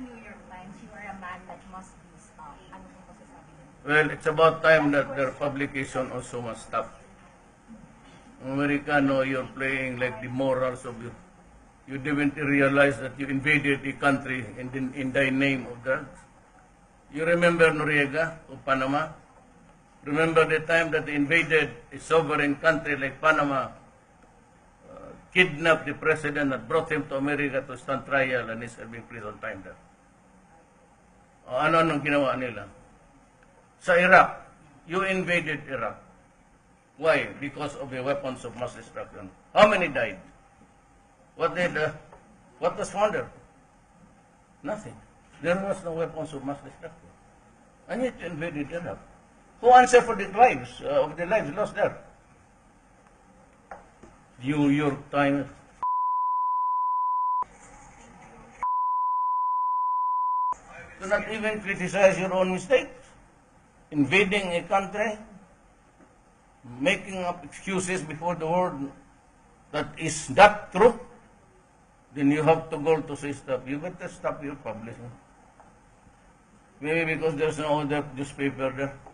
New York Times, you are a man that must be stopped. Ano po masasabi niyo? Well, it's about time that their publication also must stop. Americano, you're playing like the morals of you. You didn't realize that you invaded the country in the, in the name of drugs. You remember Noriega of Panama? Remember the time that they invaded a sovereign country like Panama, kidnapped the president and brought him to America to stand trial and he's serving prison time there. O, ano-anong ginawa nila? Sa Iraq, you invaded Iraq. Why? Because of the weapons of mass destruction. How many died? What did, uh, what was found? Nothing. There was no weapons of mass destruction. And yet you invaded Iraq. Who answered for the lives, uh, of the lives lost there? New York Times. Do not even criticize your own mistakes. Invading a country, making up excuses before the world that is not true, then you have to go to say stop. You better stop your publishing. Maybe because there's no other newspaper there.